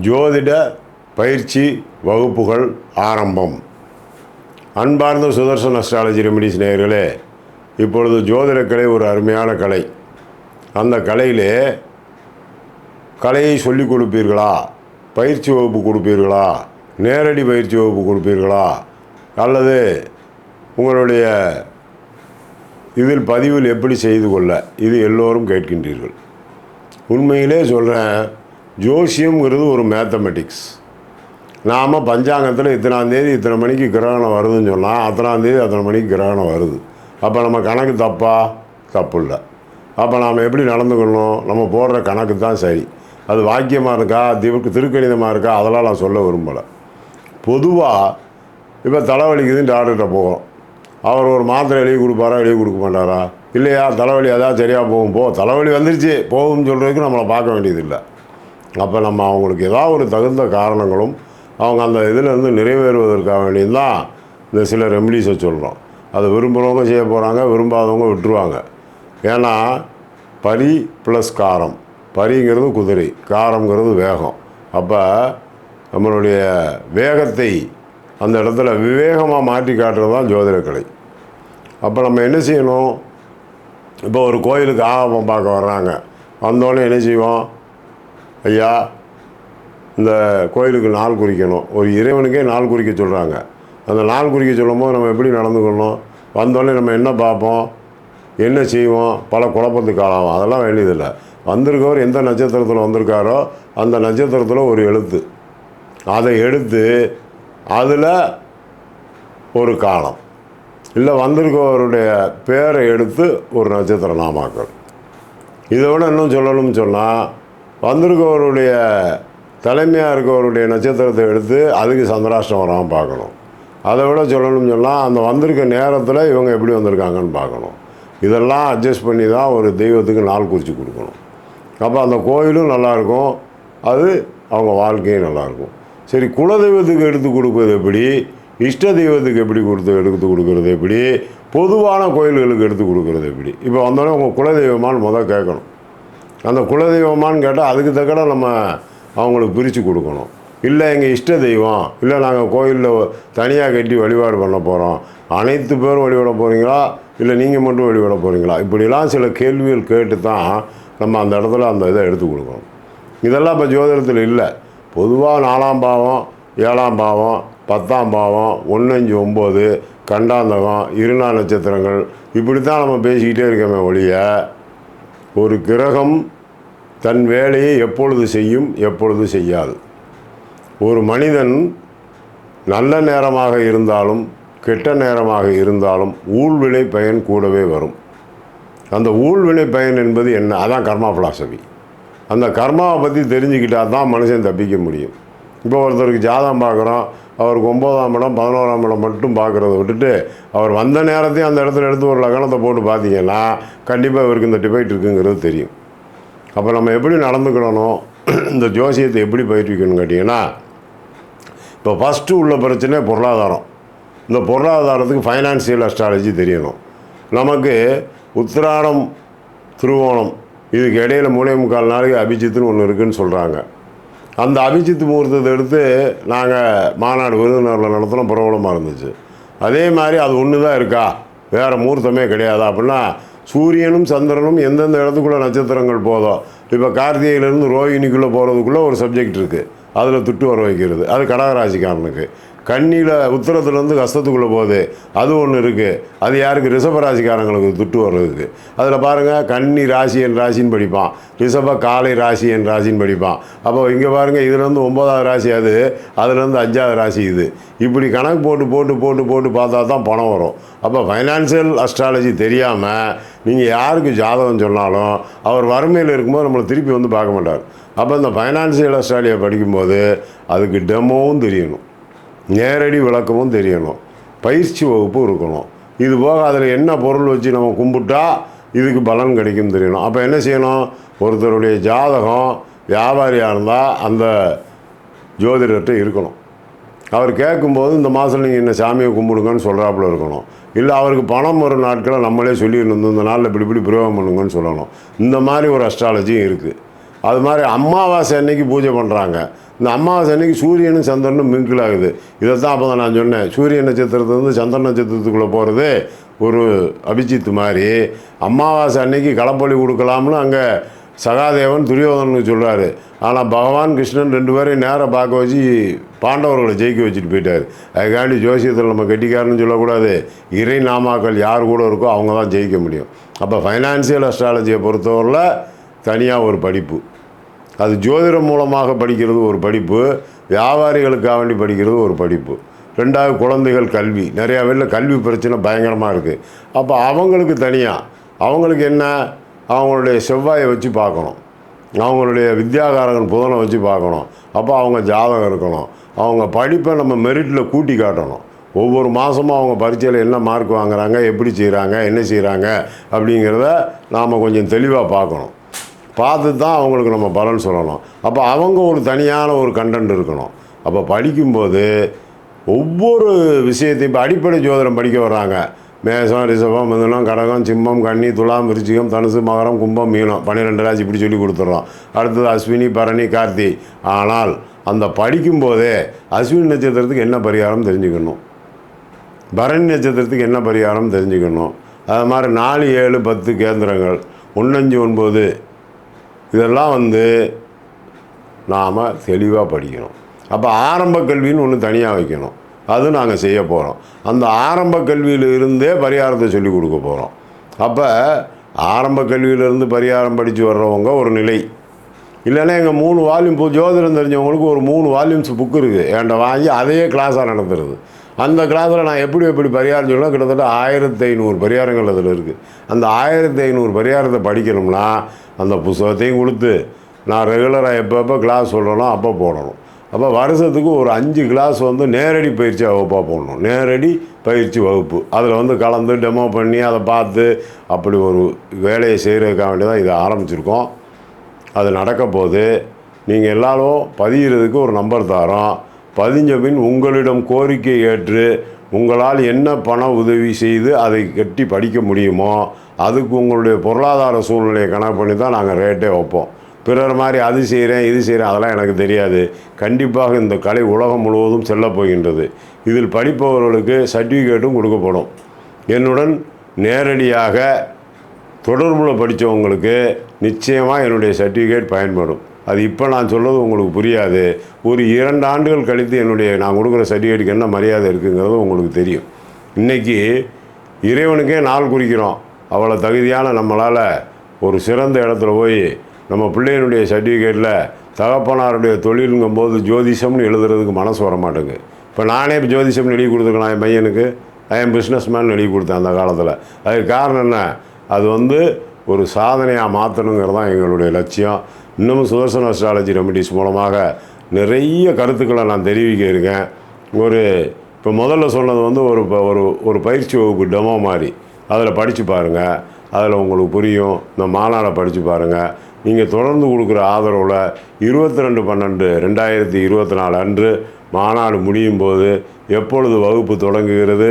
ஜோதிட பயிற்சி வகுப்புகள் ஆரம்பம். அன்பார்ந்த சுதர்சன் அஸ்ட்ராலஜி ரெமிடிஸ் நேயர்களே இப்பொழுது ஜோதிடக்கலை ஒரு அருமையான கலை. அந்த கலையிலே கலையை சொல்லிக் கொடுப்பீர்களா? பயிற்சி வகுப்பு கொடுப்பீர்களா? நேரடி பயிற்சி வகுப்பு கொடுப்பீர்களா? அல்லது உங்களுடைய இதில் பதிவில் எப்படி செய்து கொள்ள? இது எல்லோரும் கேட்கின்றீர்கள். உண்மையிலே சொல்கிறேன் ஜோசியம்ங்கிறது ஒரு மேத்தமெட்டிக்ஸ் நாம் பஞ்சாங்கத்தில் இத்தனாந்தேதி இத்தனை மணிக்கு கிரகணம் வருதுன்னு சொன்னால் அத்தனாந்தேதி அத்தனை மணிக்கு கிரகணம் வருது. அப்போ நம்ம கணக்கு தப்பா? தப்பு இல்லை அப்போ நாம் எப்படி நடந்துக்கணும் நம்ம போடுற கணக்கு தான் சரி. அது வாக்கியமாக இருக்கா? திவுக்கு திருக்கணிதமாக இருக்கா? அதெல்லாம் நான் சொல்ல விரும்பலை. பொதுவாக இப்போ தலைவலிக்குதுன்னு டாக்டர்கிட்ட போகிறோம் அவர் ஒரு மாத்திரை எழுதி கொடுப்பாரா? எழுதி கொடுக்க மாட்டாரா? இல்லையா? தலைவலி அதான் சரியாக போகும். போ தலைவலி வந்துருச்சு. போகும்னு சொல்கிறதுக்கு நம்மளை பார்க்க வேண்டியதில்லை. அப்போ நம்ம அவங்களுக்கு ஏதாவது ஒரு தகுந்த காரணங்களும் அவங்க அந்த இதிலேருந்து நிறைவேறுவதற்காக வேண்டியது தான் இந்த சில ரெமடிஸை சொல்கிறோம் அதை விரும்புகிறவங்க செய்ய போகிறாங்க விரும்பாதவங்க விட்டுருவாங்க. ஏன்னா பரி ப்ளஸ் காரம். பரிங்கிறது குதிரை காரம்ங்கிறது வேகம். அப்போ நம்மளுடைய வேகத்தை அந்த இடத்துல விவேகமாக மாற்றி காட்டுறது தான் ஜோதிடக்கலை அப்போ நம்ம என்ன செய்யணும்? இப்போ ஒரு கோயிலுக்கு ஆகமம் பார்க்க வர்றாங்க. வந்தோடனே என்ன செய்வோம்? ஐயா இந்த கோயிலுக்கு நாள் குறிக்கணும். ஒரு இறைவனுக்கே நாள் குறிக்க சொல்கிறாங்க அந்த நாள் குறிக்க சொல்லும்போது நம்ம எப்படி நடந்துக்கணும் வந்தோடனே நம்ம என்ன பார்ப்போம்? என்ன செய்வோம்? பல குழப்பத்துக்கு ஆளாகும். அதெல்லாம் வேண்டியதில்லை. வந்திருக்கவர் எந்த நட்சத்திரத்தில் வந்திருக்காரோ அந்த நட்சத்திரத்தில் ஒரு எழுத்து. அதை எடுத்து அதில் ஒரு காலம். இல்லை வந்திருக்கவருடைய பேரை எடுத்து ஒரு நட்சத்திர நாமாக்கள் இதை விட இன்னும் சொல்லணும்னு சொன்னால் வந்திருக்கவருடைய தலைமையாக இருக்கவருடைய நட்சத்திரத்தை எடுத்து அதுக்கு சந்திராஷ்டம் வராமல் பார்க்கணும். அதை விட சொல்லணும்னு சொன்னால் அந்த வந்திருக்க நேரத்தில் இவங்க எப்படி வந்திருக்காங்கன்னு பார்க்கணும். இதெல்லாம் அட்ஜஸ்ட் பண்ணி தான் ஒரு தெய்வத்துக்கு நாள் குறித்து கொடுக்கணும். அப்போ அந்த கோயிலும் நல்லாயிருக்கும் அது அவங்க வாழ்க்கையும் நல்லாயிருக்கும் சரி குலதெய்வத்துக்கு எடுத்து கொடுப்பது எப்படி? இஷ்ட தெய்வத்துக்கு எப்படி கொடுத்து எடுத்து கொடுக்கறது எப்படி? பொதுவான கோயில்களுக்கு எடுத்து கொடுக்கறது எப்படி? இப்போ வந்தோடனே உங்கள் குலதெய்வமான்னு முதல் கேட்கணும். அந்த குலதெய்வமான்னு கேட்டால் அதுக்கு தக்கட நம்ம அவங்களுக்கு பிரித்து கொடுக்கணும். இல்லை எங்கள் இஷ்ட தெய்வம் இல்லை நாங்கள் கோயிலில் தனியாக கட்டி வழிபாடு பண்ண போகிறோம் அனைத்து பேரும் வழிபட போகிறீங்களா இல்லை நீங்கள் மட்டும் வழிபட போகிறீங்களா இப்படிலாம் சில கேள்விகள் கேட்டு தான் நம்ம அந்த இடத்துல அந்த இதை எடுத்து கொடுக்கணும். இதெல்லாம் இப்போ ஜோதிடத்தில் இல்லை. பொதுவாக நாலாம் பாவம் ஏழாம் பாவம் பத்தாம் பாவம் ஒன்று அஞ்சு ஒம்பது கண்டாந்தகம் இருநா நட்சத்திரங்கள் இப்படி தான் நம்ம பேசிக்கிட்டே இருக்கோமே ஒழிய ஒரு கிரகம் தன் வேலையை எப்பொழுது செய்யும் எப்பொழுது செய்யாது. ஒரு மனிதன் நல்ல நேரமாக இருந்தாலும் கெட்ட நேரமாக இருந்தாலும் ஊழ்வினை பயன் கூடவே வரும். அந்த ஊழ்வினை பயன் என்பது என்ன? அதான் கர்மா ஃபிலாசபி அந்த கர்மாவை பற்றி தெரிஞ்சுக்கிட்டால் தான் மனுஷன் தப்பிக்க முடியும். இப்போ ஒருத்தருக்கு ஜாதகம் பார்க்குறோம் அவருக்கு ஒம்போதாம் இடம் பதினோராம் இடம் மட்டும் பார்க்குறத விட்டுட்டு அவர் வந்த நேரத்தையும் அந்த இடத்துல எடுத்து ஒரு லக்னத்தை போட்டு பார்த்தீங்கன்னா கண்டிப்பாக இவருக்கு இந்த டிபைட் இருக்குங்கிறது தெரியும். அப்போ நம்ம எப்படி நடந்துக்கணும் இந்த ஜோசியத்தை எப்படி பயிற்றுவிக்கணும்னு கேட்டிங்கன்னா இப்போ ஃபஸ்ட்டு உள்ள பிரச்சனை பொருளாதாரம். இந்த பொருளாதாரத்துக்கு ஃபைனான்சியல் அஸ்ட்ராலஜி தெரியணும். நமக்கு உத்திராடம் திருவோணம் இதுக்கு இடையில மூணே முக்கால் நாளைக்கு அபிஜித்துன்னு ஒன்று இருக்குன்னு சொல்கிறாங்க அந்த அபிஜித் முகூர்த்தத்தை எடுத்து நாங்கள் மாநாடு விருதுநகரில் நடத்தினோம் பிரபலமாக இருந்துச்சு. அதே மாதிரி அது ஒன்று தான் இருக்கா? வேறு முகூர்த்தமே கிடையாது? அப்படின்னா சூரியனும் சந்திரனும் எந்தெந்த இடத்துக்குள்ள நட்சத்திரங்கள் போதோ இப்போ கார்த்திகையிலேருந்து ரோஹிணிக்குள்ளே போகிறதுக்குள்ளே ஒரு சப்ஜெக்ட் இருக்குது அதில் துட்டு வர வைக்கிறது. அது கடகராசிக்காரனுக்கு. கண்ணியில் உத்தரத்துலேருந்து கஷ்டத்துக்குள்ளே போகுது. அது ஒன்று இருக்குது அது யாருக்கு? ரிஷபராசிக்காரங்களுக்கு துட்டு வர்றதுக்கு. அதில் பாருங்கள் கன்னி ராசி என் ராசின்னு படிப்பான். ரிஷப காலை ராசி என் ராசின்னு படிப்பான். அப்போ இங்கே பாருங்கள் இதுலேருந்து ஒம்பதாவது ராசி அது அதுலேருந்து அஞ்சாவது ராசி இது. இப்படி கணக்கு போட்டு போட்டு போட்டு போட்டு பார்த்தா தான் பணம் வரும். அப்போ ஃபைனான்சியல் அஸ்ட்ராலஜி தெரியாமல் நீங்கள் யாருக்கு ஜாதகம் சொன்னாலும் அவர் வறுமையில் இருக்கும்போது நம்மளை திருப்பி வந்து பார்க்க மாட்டார். அப்போ இந்த ஃபைனான்சியல் அஸ்ட்ராலியா படிக்கும்போது அதுக்கு டெமோவும் தெரியணும். நேரடி விளக்கமும் தெரியணும். பயிற்சி வகுப்பும் இருக்கணும். இது போக அதில் என்ன பொருள் வச்சு நம்ம கும்பிட்டா இதுக்கு பலன் கிடைக்கும் தெரியணும். அப்போ என்ன செய்யணும்? ஒருத்தருடைய ஜாதகம் வியாபாரியாக இருந்தால் அந்த ஜோதிடர்கிட்ட இருக்கணும். அவர் கேட்கும்போது இந்த மாதம் நீங்கள் என்ன சாமியை கும்பிடுங்கன்னு சொல்கிறாப்புல இருக்கணும். இல்லை அவருக்கு பணம் வரும் நாட்களை நம்மளே சொல்லியிருந்தோம் இந்த நாளில் இப்படி இப்படி பிரயோகம் பண்ணுங்கன்னு சொல்லணும். இந்த மாதிரி ஒரு அஸ்ட்ராலஜியும் இருக்குது அது மாதிரி அமாவாசை அன்னைக்கு பூஜை பண்ணுறாங்க இந்த அமாவாசை அன்னைக்கு சூரியனும் சந்திரனும் மிங்கிள் ஆகுது. இதை தான் அப்போ தான் நான் சொன்னேன். சூரிய நட்சத்திரத்துலேருந்து சந்திர நட்சத்திரத்துக்குள்ளே போகிறது ஒரு அபிஜித் மாதிரி. அமாவாசை அன்னைக்கு களப்பொலி கொடுக்கலாம்னு அங்கே சகாதேவன் துரியோதனனுக்கு சொல்கிறாரு ஆனால் பகவான் கிருஷ்ணன் ரெண்டு பேரையும் நேராக பார்க்க வச்சு பாண்டவர்களை ஜெயிக்க வச்சுட்டு போயிட்டார். அதுக்காண்டி ஜோசியத்தில் நம்ம கெட்டிக்காரன்னு சொல்லக்கூடாது. இறை நாமாக்கள் யார் கூட இருக்கோ அவங்க தான் ஜெயிக்க முடியும். அப்போ ஃபைனான்சியல் அஸ்ட்ராலஜியை பொறுத்தவரையில் தனியாக ஒரு படிப்பு. அது ஜோதிடம் மூலமாக படிக்கிறது ஒரு படிப்பு வியாபாரிகளுக்காக வேண்டி படிக்கிறது ஒரு படிப்பு. ரெண்டாவது குழந்தைகள் கல்வி. நிறையா பேரில் கல்வி பிரச்சனை பயங்கரமாக இருக்குது அப்போ அவங்களுக்கு தனியாக அவங்களுக்கு என்ன? அவங்களுடைய செவ்வாயை வச்சு பார்க்கணும். அவங்களுடைய வித்யாகாரகன் புதனை வச்சு பார்க்கணும். அப்போ அவங்க ஜாதகம் இருக்கணும். அவங்க படிப்பை நம்ம மெரிட்டில் கூட்டி காட்டணும். ஒவ்வொரு மாதமும் அவங்க பரீட்சையில் என்ன மார்க் வாங்குறாங்க எப்படி செய்கிறாங்க என்ன செய்கிறாங்க அப்படிங்கிறத நாம் கொஞ்சம் தெளிவாக பார்க்கணும். பார்த்து தான் அவங்களுக்கு நம்ம பலன் சொல்லணும். அப்போ அவங்க ஒரு தனியான ஒரு கண்டென்ட் இருக்கணும். அப்போ படிக்கும்போது ஒவ்வொரு விஷயத்தையும் இப்போ அடிப்படை ஜோதிடம் படிக்க வர்றாங்க. மேசம் ரிஷபம் மிதனம் கடகம் சிம்மம் கன்னி துலாம் விருச்சிகம் தனுசு மகரம் கும்பம் மீனம் பன்னிரெண்டு ராசி இப்படி சொல்லி கொடுத்துட்றோம் அடுத்தது அஸ்வினி பரணி கார்த்தி. ஆனால் அந்த படிக்கும்போதே அஸ்வினி நட்சத்திரத்துக்கு என்ன பரிகாரம் தெரிஞ்சுக்கணும்? பரணி நட்சத்திரத்துக்கு என்ன பரிகாரம் தெரிஞ்சுக்கணும்? அது மாதிரி நாலு ஏழு பத்து கேந்திரங்கள். ஒன்றஞ்சு ஒன்பது இதெல்லாம் வந்து நாம் தெளிவாக படிக்கணும். அப்போ ஆரம்ப கல்வின்னு ஒன்று தனியாக வைக்கணும். அது நாங்கள் செய்ய போகிறோம் அந்த ஆரம்ப கல்வியில் இருந்தே பரிகாரத்தை சொல்லி கொடுக்க போகிறோம் அப்போ ஆரம்ப கல்வியிலேருந்து பரிகாரம் படித்து வர்றவங்க ஒரு நிலை. இல்லைன்னா எங்கள் மூணு வால்யூம் ஜோதிடம் தெரிஞ்சவங்களுக்கு ஒரு மூணு வால்யூம்ஸ் புக் இருக்குது. என்கிட்ட வாங்கி அதையே கிளாஸாக நடத்துறது. அந்த கிளாஸில் நான் எப்படி எப்படி பரிகாரம் சொல்லணும் கிட்டத்தட்ட ஆயிரத்தி ஐநூறு பரிகாரங்கள் அதில் இருக்குது அந்த ஆயிரத்தி ஐநூறு பரிகாரத்தை படிக்கணும்னா அந்த புஸ்தகத்தையும் கொடுத்து நான் ரெகுலராக எப்போ கிளாஸ் சொல்கிறனோ அப்போ போடணும். அப்போ வருஷத்துக்கு ஒரு அஞ்சு கிளாஸ் வந்து நேரடி பயிற்சி வகுப்பாக போடணும். நேரடி பயிற்சி வகுப்பு. அதில் வந்து கலந்து டெமோ பண்ணி அதை பார்த்து அப்படி ஒரு வேலையை செய்கிறதுக்காக வேண்டி தான் இதை ஆரம்பிச்சிருக்கோம். அது நடக்க போது நீங்கள் எல்லாரும் பதிகிறதுக்கு ஒரு நம்பர் தரோம். பதிஞ்ச பின் உங்களிடம் கோரிக்கை ஏற்று உங்களால் என்ன பண உதவி செய்து அதை கட்டி படிக்க முடியுமோ அதுக்கு உங்களுடைய பொருளாதார சூழ்நிலையை கணக்கு பண்ணி தான் நாங்கள் ரேட்டே வைப்போம். பிறர் மாதிரி அது செய்கிறேன் இது செய்கிறேன் அதெல்லாம் எனக்கு தெரியாது. கண்டிப்பாக இந்த கலை உலகம் முழுவதும் செல்லப் போகின்றது. இதில் படிப்பவர்களுக்கு சர்டிஃபிகேட்டும் கொடுக்கப்படும். என்னுடன் நேரடியாக தொடர்பில் படித்தவங்களுக்கு நிச்சயமாக என்னுடைய சர்டிஃபிகேட் பயன்படும். அது இப்போ நான் சொல்கிறது உங்களுக்கு புரியாது. ஒரு இரண்டு ஆண்டுகள் கழித்து என்னுடைய நான் கொடுக்குற சர்டிஃபிகேட்டுக்கு என்ன மரியாதை இருக்குங்கிறது உங்களுக்கு தெரியும். இன்றைக்கி இறைவனுக்கே நாள் குறிக்கிறோம். அவ்வளோ தகுதியான நம்மளால் ஒரு சிறந்த இடத்துல போய் நம்ம பிள்ளையினுடைய சர்டிஃபிகேட்டில் தகப்பனாருடைய தொழிலுங்கும்போது ஜோதிஷம்னு எழுதுறதுக்கு மனசு வர மாட்டேங்குது இப்போ நானே இப்போ ஜோதிஷம்னு எழுதி கொடுத்துருக்கேன் என் பையனுக்கு? ஐஎம் பிஸ்னஸ் மேன் எழுதி கொடுத்தேன் அந்த காலத்தில். அதுக்கு காரணம் என்ன? அது வந்து ஒரு சாதனையாக மாற்றணுங்கிறது தான் எங்களுடைய லட்சியம். இன்னமும் சுதர்சன அஸ்ட்ராலஜி ரெமிடிஸ் மூலமாக நிறைய கருத்துக்களை நான் தெரிவிக்க இருக்கேன். ஒரு இப்போ முதல்ல சொன்னது வந்து ஒரு இப்போ ஒரு ஒரு பயிற்சி வகுப்பு டெமோ மாதிரி. அதில் படித்து பாருங்கள் அதில் உங்களுக்கு புரியும். இந்த மாநாடை படித்து பாருங்கள் நீங்கள் தொடர்ந்து கொடுக்குற ஆதரவில் இருபத்தி ரெண்டு பன்னெண்டு ரெண்டாயிரத்தி இருபத்தி நாலு அன்று மாநாடு முடியும் போது எப்பொழுது வகுப்பு தொடங்குகிறது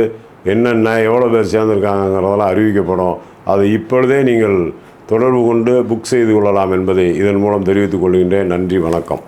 என்னென்ன எவ்வளோ பேர் சேர்ந்துருக்காங்கிறதெல்லாம் அறிவிக்கப்படும். அதை இப்பொழுதே நீங்கள் தொடர்பு கொண்டு புக் செய்து கொள்ளலாம் என்பதை இதன் மூலம் தெரிவித்துக் கொள்கின்றேன். நன்றி வணக்கம்.